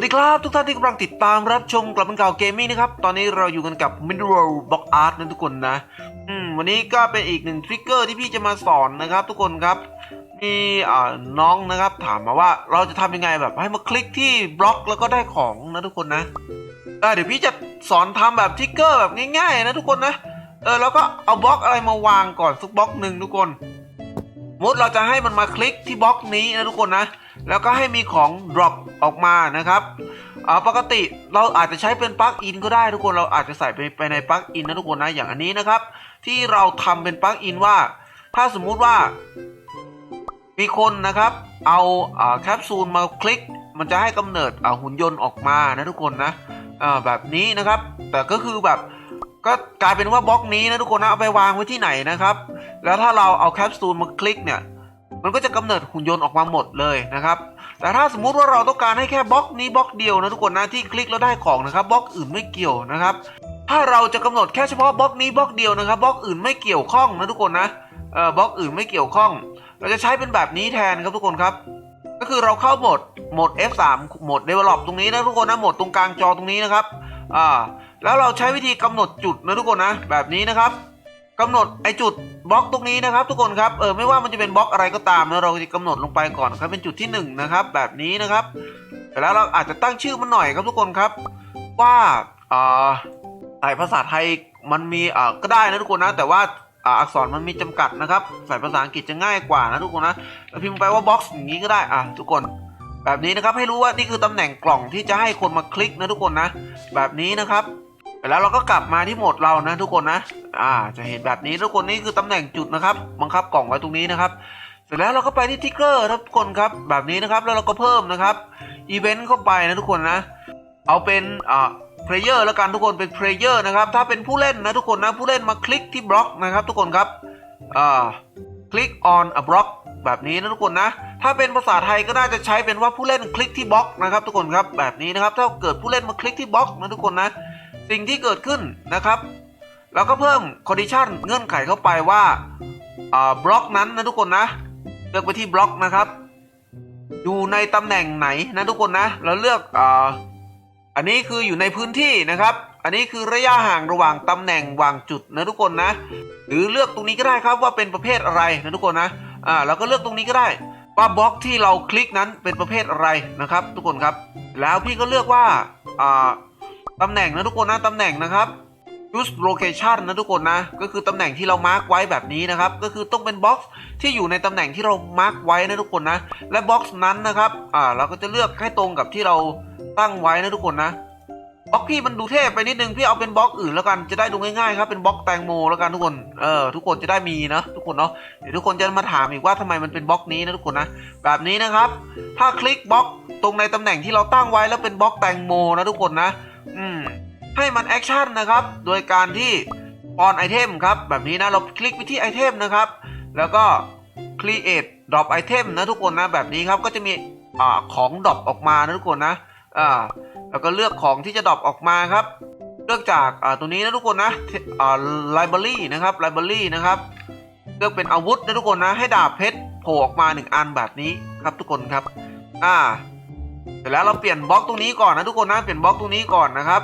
วัสดีครับ ทุกท่านที่กำลังติดตามรับชมกลับเป็นข่าเกมมิ่งนะครับ ตอนนี้เราอยู่กันกับ Mineral Block Art นะทุกคนนะอืมวันนี้ก็เป็นอีกหนึ่งทริกเกอร์ที่พี่จะมาสอนนะครับ ทุกคนครับ มีอ่าน้องนะครับถามมาว่าเราจะทำยังไงแบบให้มาคลิกที่บล็อกแล้วก็ได้ของนะทุกคนนะอ่าเดี๋ยวพี่จะสอนทำแบบทริกเกอร์แบบง่ายๆนะทุกคนนะเออแล้วก็เอาบล็อกอะไรมาวางก่อนสักบล็อกหนึ่งทุกคนมมติเราจะให้มันมาคลิกที่บล็อกนี้นะทุกคนนะ แล้วก็ให้มีของ drop ออกมานะครับอ่าปกติเราอาจจะใช้เป็นปลั๊กอินก็ได้ทุกคนเราอาจจะใส่ไปไปในปลั๊กอินนะทุกคนนะอย่างอันนี้นะครับ ที่เราทำเป็นปลั๊กอินว่า ถ้าสมมุติว่า มีคนนะครับ เอาอแคปซูลมาคลิก มันจะให้กำเนิดหุ่นยนต์ออกมานะทุกคนนะอ่าแบบนี้นะครับ แต่ก็คือแบบก็กลายเป็นว่าบล็อกนี้นะทุกคนนะเอาไปวางไว้ที่ไหนนะครับ แล้วถ้าเราเอาแคปซูลมาคลิกเนี่ย มันก็จะกำเนิดหุ่นยนต์ออกมาหมดเลยนะครับ แต่ถ้าสมมุติว่าเราต้องการให้แค่บล็อกนี้บล็อกเดียวนะทุกคนนะที่คลิกแล้วได้ของนะครับบล็อกอื่นไม่เกี่ยวนะครับ ถ้าเราจะกำหนดแค่เฉพาะบล็อกนี้บล็อกเดียวนะครับบล็อกอื่นไม่เกี่ยวข้องนะทุกคนนะเอ่อบล็อกอื่นไม่เกี่ยวข้อง เราจะใช้เป็นแบบนี้แทนครับทุกคนครับ ก็คือเราเข้าโหมดโหมด F3 โหมด Develop ตรงนี้นะทุกคนนะโหมดตรงกลางจอตรงนี้นะครับอ่าแล้วเราใช้วิธีกำหนดจุดนะทุกคนนะแบบนี้นะครับ กำหนดไอจุดบล็อกตรงนี้นะครับ ทุกคนครับเออไม่ว่ามันจะเป็นบล็อกอะไรก็ตามนะเราจะกำหนดลงไปก่อนครับเป็นจุดที่หนึ่งนะครับแบบนี้นะครับแต่แล้วเราอาจจะตั้งชื่อมันหน่อยครับทุกคนครับ ว่าอ่าใส่ภาษาไทยมันมีอ่าก็ได้นะทุกคนนะแต่ว่าอ่าอักษรมันมีจำกัดนะครับใส่ภาษาอังกฤษจะง่ายกว่านะทุกคนนะแล้วพิมพ์ไปว่าบ็อกซ์อย่างนี้ก็ได้อะทุกคน แบบนี้นะครับให้รู้ว่านี่คือตำแหน่งกล่องที่จะให้คนมาคลิกนะทุกคนนะ แบบนี้นะครับ แล้วเราก็กลับมาที่โหมดเรานะทุกคนนะ อ่า จะเห็นแบบนี้ทุกคนนี่คือตำแหน่งจุดนะครับ บังคับกล่องไว้ตรงนี้นะครับ เสร็จแล้วเราก็ไปที่ทิกเกอร์ทุกคนครับแบบนี้นะครับ แล้วเราก็เพิ่มนะครับอีเวนต์เข้าไปนะทุกคนนะ เอาเป็นอ่าเพลเยอร์แล้วกันทุกคนเป็นเพลเยอร์นะครับ ถ้าเป็นผู้เล่นนะทุกคนนะผู้เล่นมาคลิกที่บล็อกนะครับ ทุกคนครับอ่าคลิก on a block แบบนี้นะทุกคนนะ ถ้าเป็นภาษาไทยก็น่าจะใช้เป็นว่าผู้เล่นคลิกที่บล็อกนะครับ ทุกคนครับแบบนี้นะครับ ถ้าเกิดผู้เล่นมาคลิกที่บล็อกนะทุกคนนะ สิ่งที่เกิดขึ้นนะครับ เราก็เพิ่ม condition เงื่อนไขเข้าไปว่าบล็อกนั้นนะทุกคนนะ เลือกไปที่บล็อกนะครับ อยู่ในตำแหน่งไหนนะทุกคนนะ เราเลือกออันนี้คืออยู่ในพื้นที่นะครับ อันนี้คือระยะห่างระหว่างตำแหน่งวางจุดนะทุกคนนะ หรือเลือกตรงนี้ก็ได้ครับว่าเป็นประเภทอะไรนะทุกคนนะอ่าเราก็เลือกตรงนี้ก็ได้ว่าบล็อกที่เราคลิกนั้นเป็นประเภทอะไรนะครับ ทุกคนครับ แล้วพี่ก็เลือกว่าอ่า ตำแหน่งนะทุกคนนะตำแหน่งนะครับ use location นะทุกคนนะ ก็คือตำแหน่งที่เรามาร์กไว้แบบนี้นะครับ ก็คือต้องเป็นบ็อกซ์ที่อยู่ในตำแหน่งที่เรามาร์กไว้นะทุกคนนะ และบ็อกซ์นั้นนะครับ อ่า เราก็จะเลือกให้ตรงกับที่เราตั้งไว้นะทุกคนนะบล็อกพี่มันดูเท่ไปนิดนึงพี่เอาเป็นบล็อกอื่นแล้วกันจะได้ดูง่ายๆครับเป็นบล็อกแตงโมแล้วกันทุกคนเออทุกคนจะได้มีนะทุกคนเนาะเดี๋ยวทุกคนจะมาถามอีกว่าทำไมมันเป็นบล็อกนี้นะทุกคนนะแบบนี้นะครับ ถ้าคลิกบล็อกตรงในตำแหน่งที่เราตั้งไว้แล้วเป็นบล็อกแตงโมนะทุกคนนะ อืมให้มันแอคชั่นนะครับ โดยการที่ออนไอเทมครับ แบบนี้นะเราคลิกไปที่ไอเทมนะครับ แล้วก็ create drop item นะทุกคนนะแบบนี้ครับก็จะมีอของดรอปออกมานะทุกคนนะอ่าแล้วก็เลือกของที่จะดรอปออกมาครับ เลือกจากอ่าตัวนี้นะทุกคนนะอ่า library นะครับ library นะครับ เลือกเป็นอาวุธนะทุกคนนะ ให้ดาบเพชรโผล่ออกมาหนึ่งอันแบบนี้ครับทุกคนครับ อ่า เสร็จแล้วเราเปลี่ยนบล็อกตรงนี้ก่อนนะทุกคนนะเปลี่ยนบล็อกตรงนี้ก่อนนะครับ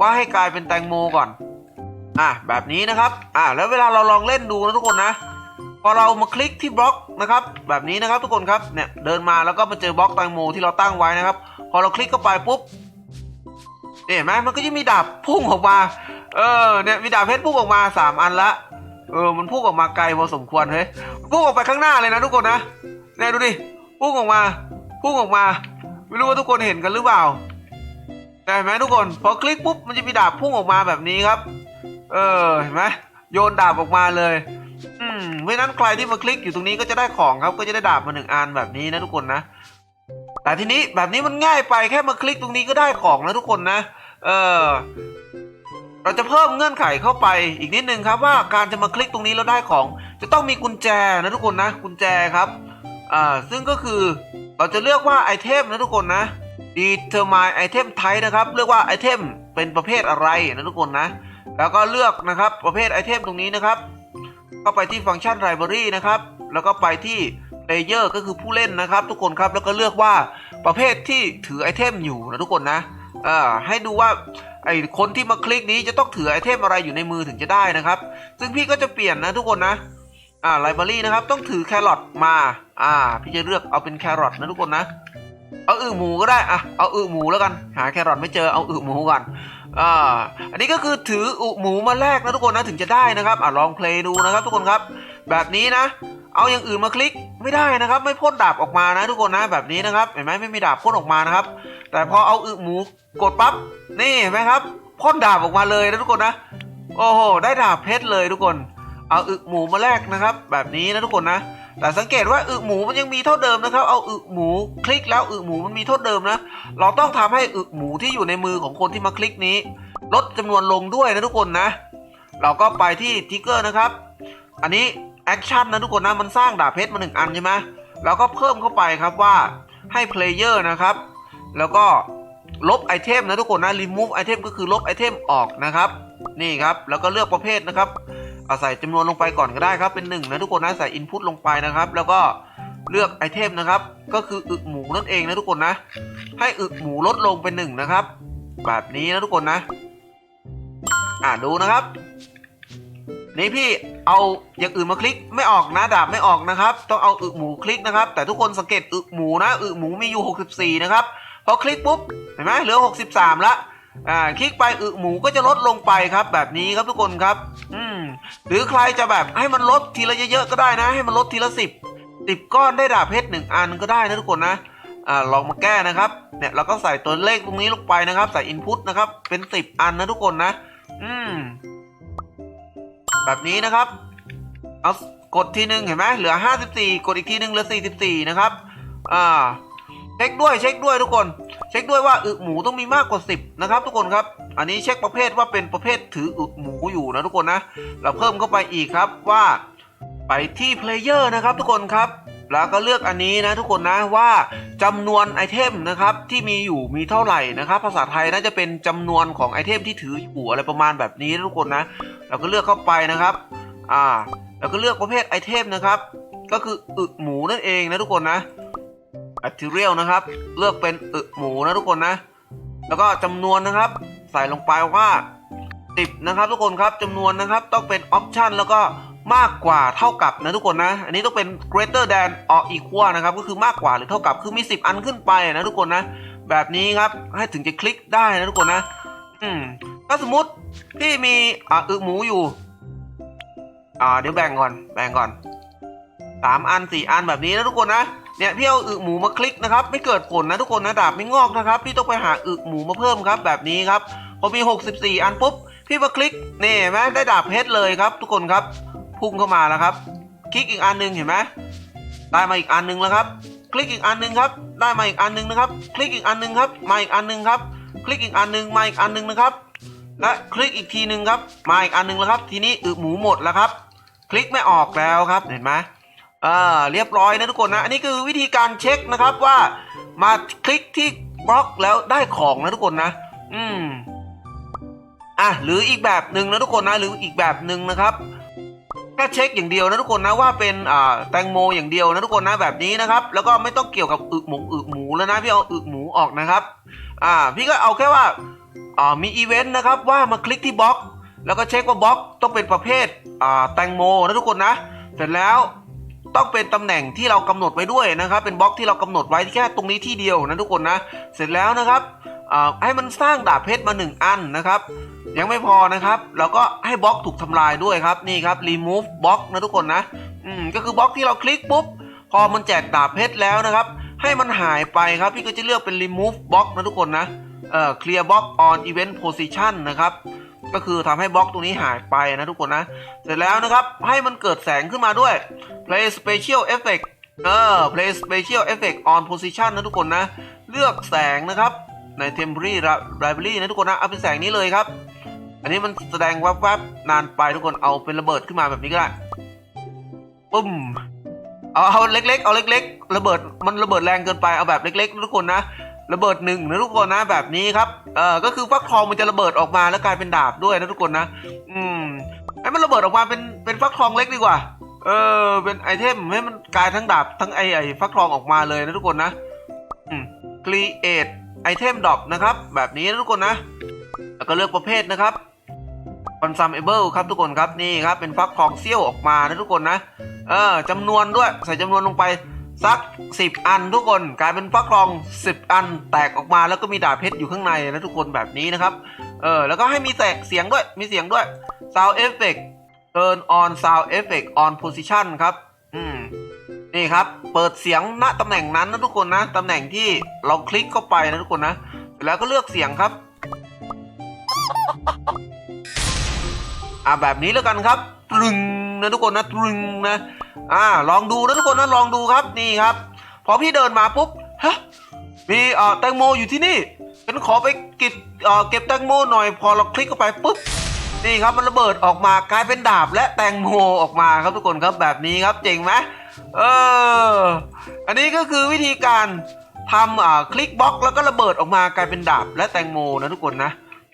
ว่าให้กลายเป็นแตงโมก่อน อะแบบนี้นะครับ อะแล้วเวลาเราลองเล่นดูนะทุกคนนะ พอเรามาคลิกที่บล็อกนะครับ แบบนี้นะครับทุกคนครับเนี่ยเดินมาแล้วก็มาเจอบล็อกแตงโมที่เราตั้งไว้นะครับ พอเราคลิกเข้าไปปุ๊บเห็นไหมมันก็จะมีดาบพุ่งออกมา เออเนี่ยมีดาบเพชรพุ่งออกมาสามอันละ เออมันพุ่งออกมาไกลพอสมควรเฮ้ยพุ่งออกไปข้างหน้าเลยนะทุกคนนะเนี่ยดูดิพุ่งออกมา พุ่งออกมา ไม่รู้ว่าทุกคนเห็นกันหรือเปล่าได้ไหมทุกคนพอคลิกปุ๊บมันจะมีดาบพุ่งออกมาแบบนี้ครับ เออเห็นไหมโยนดาบออกมาเลยอืมเพราะนั้นใครที่มาคลิกอยู่ตรงนี้ก็จะได้ของครับก็จะได้ดาบมาหนึ่งอันแบบนี้นะทุกคนนะแต่ทีนี้แบบนี้มันง่ายไปแค่มาคลิกตรงนี้ก็ได้ของนะทุกคนนะ เออเราจะเพิ่มเงื่อนไขเข้าไปอีกนิดนึงครับว่าการจะมาคลิกตรงนี้แล้วได้ของ จะต้องมีกุญแจนะทุกคนนะ กุญแจครับอ่าซึ่งก็คือ เราจะเลือกว่าไอเทมนะทุกคนนะ determine item type นะครับเลือกว่าไอเทมเป็นประเภทอะไรนะทุกคนนะ แล้วก็เลือกนะครับประเภทไอเทมตรงนี้นะครับ ก็ไปที่ฟังก์ชัน library นะครับ แล้วก็ไปที่ player ก็คือผู้เล่นนะครับ ทุกคนครับแล้วก็เลือกว่าประเภทที่ถือไอเทมอยู่นะทุกคนนะเออให้ดูว่าไอคนที่มาคลิกนี้จะต้องถือไอเทมอะไรอยู่ในมือถึงจะได้นะครับ ซึ่งพี่ก็จะเปลี่ยนนะทุกคนนะ อ่าไลบรารีนะครับ ต้องถือแครอทมา อ่า พี่จะเลือกเอาเป็นแครอทนะทุกคนนะ เอาอึหมูก็ได้อะเอาอึหมูแล้วกัน หาแครอทไม่เจอเอาอึหมูก่อนอ่าอันนี้ก็คือถืออึหมูมาแลกนะทุกคนนะถึงจะได้นะครับอ่าลองเพลย์ดูนะครับ ทุกคนครับ แบบนี้นะ เอาอย่างอื่นมาคลิกไม่ได้นะครับ ไม่พ่นดาบออกมานะทุกคนนะแบบนี้นะครับเห็นไหมไม่มีดาบพ่นออกมานะครับ แต่พอเอาอึหมูกดปั๊บนี่เห็นไหมครับพ่นดาบออกมาเลยนะทุกคนนะ โอ้โหได้ดาบเพชรเลยทุกคน เอาอึหมูมาแลกนะครับ แบบนี้นะทุกคนนะแต่สังเกตว่าอึหมูมันยังมีเท่าเดิมนะครับ เอาอึหมูคลิกแล้วอึหมูมันมีเท่าเดิมนะ เราต้องทำให้อึหมูที่อยู่ในมือของคนที่มาคลิกนี้ ลดจำนวนลงด้วยนะทุกคนนะ เราก็ไปที่ทิกเกอร์นะครับ อันนี้แอคชั่นนะทุกคนนะมันสร้างดาบเพชรมาหนึ่งอันใช่ไหมเราก็เพิ่มเข้าไปครับว่าให้เพลเยอร์นะครับ แล้วก็ลบไอเทมนะทุกคนนะ remove ไอเทมก็คือลบไอเทมออกนะครับ นี่ครับ แล้วก็เลือกประเภทนะครับ อาใส่จำนวนลงไปก่อนก็ได้ครับเป็นหนึ่งนะทุกคนนะใส่ input ลงไปนะครับ แล้วก็เลือกไอเทมนะครับ ก็คืออึหมูนั่นเองนะทุกคนนะ ให้อึหมูลดลงเป็นหนึ่งนะครับ แบบนี้นะทุกคนนะ อ่าดูนะครับ นี่พี่เอาอย่างอื่นมาคลิกไม่ออกนะดาบไม่ออกนะครับ ต้องเอาอึหมูคลิกนะครับ แต่ทุกคนสังเกตอึหมูนะอึหมูมีอยู่ 64 นะครับพอคลิกปุ๊บเห็นไหมเหลือ 63ละ อ่าคลิกไปอึหมูก็จะลดลงไปครับแบบนี้ครับทุกคนครับ อืมหรือใครจะแบบให้มันลดทีละเยอะๆก็ได้นะ ให้มันลดทีละสิบสิบก้อนได้ดาบเพชรหนึ่งอันก็ได้นะทุกคนนะอ่าลองมาแก้นะครับเนี่ยเราก็ใส่ตัวเลขตรงนี้ลงไปนะครับ ใส่ input นะครับเป็นสิบอันนะทุกคนนะ อืมแบบนี้นะครับ เอากดทีหนึ่งเห็นไหมเหลือ 54 กดอีกทีหนึ่งเหลือ 44 นะครับ อ่า เช็คด้วยเช็คด้วยทุกคน เช็คด้วยว่าอึหมูต้องมีมากกว่า 10 นะครับ ทุกคนครับ อันนี้เช็คประเภทว่าเป็นประเภทถืออึหมูอยู่นะทุกคนนะ เราเพิ่มเข้าไปอีกครับว่าไปที่ player นะครับทุกคนครับ แล้วก็เลือกอันนี้นะทุกคนนะว่าจำนวนไอเทมนะครับที่มีอยู่มีเท่าไหร่นะครับ ภาษาไทยน่าจะเป็นจำนวนของไอเทมที่ถืออยู่อะไรประมาณแบบนี้นะทุกคนนะ เราก็เลือกเข้าไปนะครับอ่าแล้วก็เลือกประเภทไอเทมนะครับ ก็คืออึหมูนั่นเองนะทุกคนนะ material นะครับ เลือกเป็นอึหมูนะทุกคนนะ แล้วก็จำนวนนะครับ ใส่ลงไปว่า10นะครับ ทุกคนครับจำนวนนะครับต้องเป็น option แล้วก็มากกว่าเท่ากับนะทุกคนนะ อันนี้ต้องเป็น greater than or equal นะครับ ก็คือมากกว่าหรือเท่ากับคือมี 10 อันขึ้นไปนะทุกคนนะ แบบนี้ครับให้ถึงจะคลิกได้นะทุกคนนะ อืมถ้าสมมติพี่มีอ่าอึหมูอยู่ อ่าเดี๋ยวแบ่งก่อน แบ่งก่อนสามอันสี่อันแบบนี้นะทุกคนนะ เนี่ยพี่เอาอึหมูมาคลิกนะครับ ไม่เกิดผลนะทุกคนนะดาบไม่งอกนะครับ พี่ต้องไปหาอึหมูมาเพิ่มครับ แบบนี้ครับพอมี 64 อันปุ๊บ พี่มาคลิกนี่เห็นไหมได้ดาบเพชรเลยครับ ทุกคนครับ พุ่งเข้ามาแล้วครับ คลิกอีกอันหนึงเห็นไหมได้มาอีกอันหนึงแล้วครับ คลิกอีกอันหนึงครับ ได้มาอีกอันหนึงนะครับ คลิกอีกอันหนึงครับ มาอีกอันหนึงครับ คลิกอีกอันหนึงมาอีกอันหนึงนะครับ และคลิกอีกทีหนึ่งครับ มาอีกอันหนึงแล้วครับ ทีนี้อึหมูหมดแล้วครับ คลิกไม่ออกแล้วครับ เห็นไหม อ่าเรียบร้อยนะทุกคนนะ อันนี้คือวิธีการเช็คนะครับว่ามาคลิกที่บล็อกแล้วได้ของนะทุกคนนะ อืมอะหรืออีกแบบหนึ่งนะทุกคนนะหรืออีกแบบหนึ่งนะครับแค่เช็คอย่างเดียวนะทุกคนนะว่าเป็นอ่าแตงโมอย่างเดียวนะทุกคนนะแบบนี้นะครับ แล้วก็ไม่ต้องเกี่ยวกับอึหมูอึหมูแล้วนะพี่เอาอึหมูออกนะครับอ่าพี่ก็เอาแค่ว่าอ่ามีอีเวนต์นะครับว่ามาคลิกที่บล็อก แล้วก็เช็คว่าบล็อกต้องเป็นประเภทอ่าแตงโมนะทุกคนนะ เสร็จแล้ว ต้องเป็นตำแหน่งที่เรากำหนดไว้ด้วยนะครับ เป็นบล็อกที่เรากำหนดไว้แค่ตรงนี้ที่เดียวนะทุกคนนะ เสร็จแล้วนะครับให้มันสร้างดาบเพชรมาหนึ่งอันนะครับ ยังไม่พอนะครับ เราก็ให้บล็อกถูกทำลายด้วยครับนี่ครับ remove บล็อกนะทุกคนนะอืมก็คือบล็อกที่เราคลิกปุ๊บพอมันแจกดาบเพชรแล้วนะครับ ให้มันหายไปครับพี่ก็จะเลือกเป็น remove บล็อกนะทุกคนนะเอ่อ clear block on event position นะครับ ก็คือทำให้บล็อกตรงนี้หายไปนะทุกคนนะ เสร็จแล้วนะครับให้มันเกิดแสงขึ้นมาด้วย play special effect เออ play special effect on position นะทุกคนนะ เลือกแสงนะครับใน temporary library นะทุกคนนะ เอาเป็นแสงนี้เลยครับ อันนี้มันแสดงแวบๆนานไปทุกคนเอาเป็นระเบิดขึ้นมาแบบนี้ก็ได้ปุ้มเอาเอาเล็กๆ เอาเล็ก ๆ ระเบิดมันระเบิดแรงเกินไปเอาแบบเล็ก ๆ ทุกคนนะ ระเบิดหนึ่งนะทุกคนนะแบบนี้ครับเออก็คือฟักทองมันจะระเบิดออกมาแล้วกลายเป็นดาบด้วยนะทุกคนนะ อืมให้มันระเบิดออกมาเป็นเป็นฟักทองเล็กดีกว่า เออ เป็นไอเทมให้มันกลายทั้งดาบทั้งไอไอฟักทองออกมาเลยนะทุกคนนะอืม create item drop นะครับ แบบนี้นะทุกคนนะ แล้วก็เลือกประเภทนะครับ consumable ครับทุกคนครับนี่ครับเป็นฟักทองเซี่ยวออกมานะทุกคนนะ เออจำนวนด้วยใส่จำนวนลงไป สัก 10 อันทุกคนกลายเป็นฟักทอง 10 อันแตกออกมาแล้วก็มีดาบเพชรอยู่ข้างในนะทุกคนแบบนี้นะครับ เออแล้วก็ให้มีแตกเสียงด้วยมีเสียงด้วย sound effect turn on sound effect on position ครับอืมนี่ครับ เปิดเสียงณตำแหน่งนั้นนะทุกคนนะตำแหน่งที่เราคลิกเข้าไปนะทุกคนนะแล้วก็เลือกเสียงครับอ่าแบบนี้แล้วกันครับตรึง นะทุกคนนะตรึงนะอ่าลองดูนะทุกคนนะลองดูครับนี่ครับ พอพี่เดินมาปุ๊บฮะมีเอ่อแตงโมอยู่ที่นี่ฉันขอไปเก็บเอ่อเก็บแตงโมหน่อยพอเราคลิกเข้าไปปุ๊บนี่ครับมันระเบิดออกมากลายเป็นดาบและแตงโมออกมาครับทุกคนครับแบบนี้ครับเจ๋งไหมเอออันนี้ก็คือวิธีการทำอ่าคลิกบล็อกแล้วก็ระเบิดออกมากลายเป็นดาบและแตงโมนะทุกคนนะ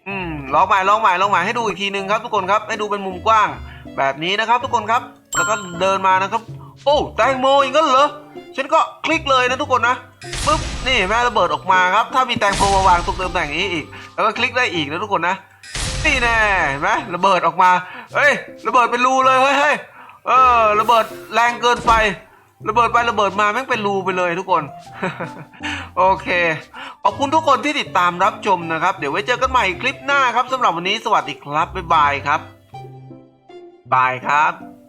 อืมลองใหม่ลองใหม่ลองใหม่ให้ดูอีกทีหนึ่งครับทุกคนครับให้ดูเป็นมุมกว้าง แบบนี้นะครับ ทุกคนครับแล้วก็เดินมานะครับ โอ้แตงโมอย่างนั้นเหรอฉันก็คลิกเลยนะทุกคนนะปุ๊บนี่แม่ระเบิดออกมาครับ ถ้ามีแตงโมมาวางตรงตำแหน่งนี้อีก แล้วก็คลิกได้อีกนะทุกคนนะนี่แน่เห็นไหมระเบิดออกมาเฮ้ยระเบิดเป็นรูเลยเฮ้ยเฮ้ยเออระเบิดแรงเกินไประเบิดไประเบิดมาแม่งเป็นรูไปเลยทุกคน โอเค ขอบคุณทุกคนที่ติดตามรับชมนะครับ เดี๋ยวไว้เจอกันใหม่คลิปหน้าครับสำหรับวันนี้สวัสดีครับ บ๊ายบายครับ บายครับ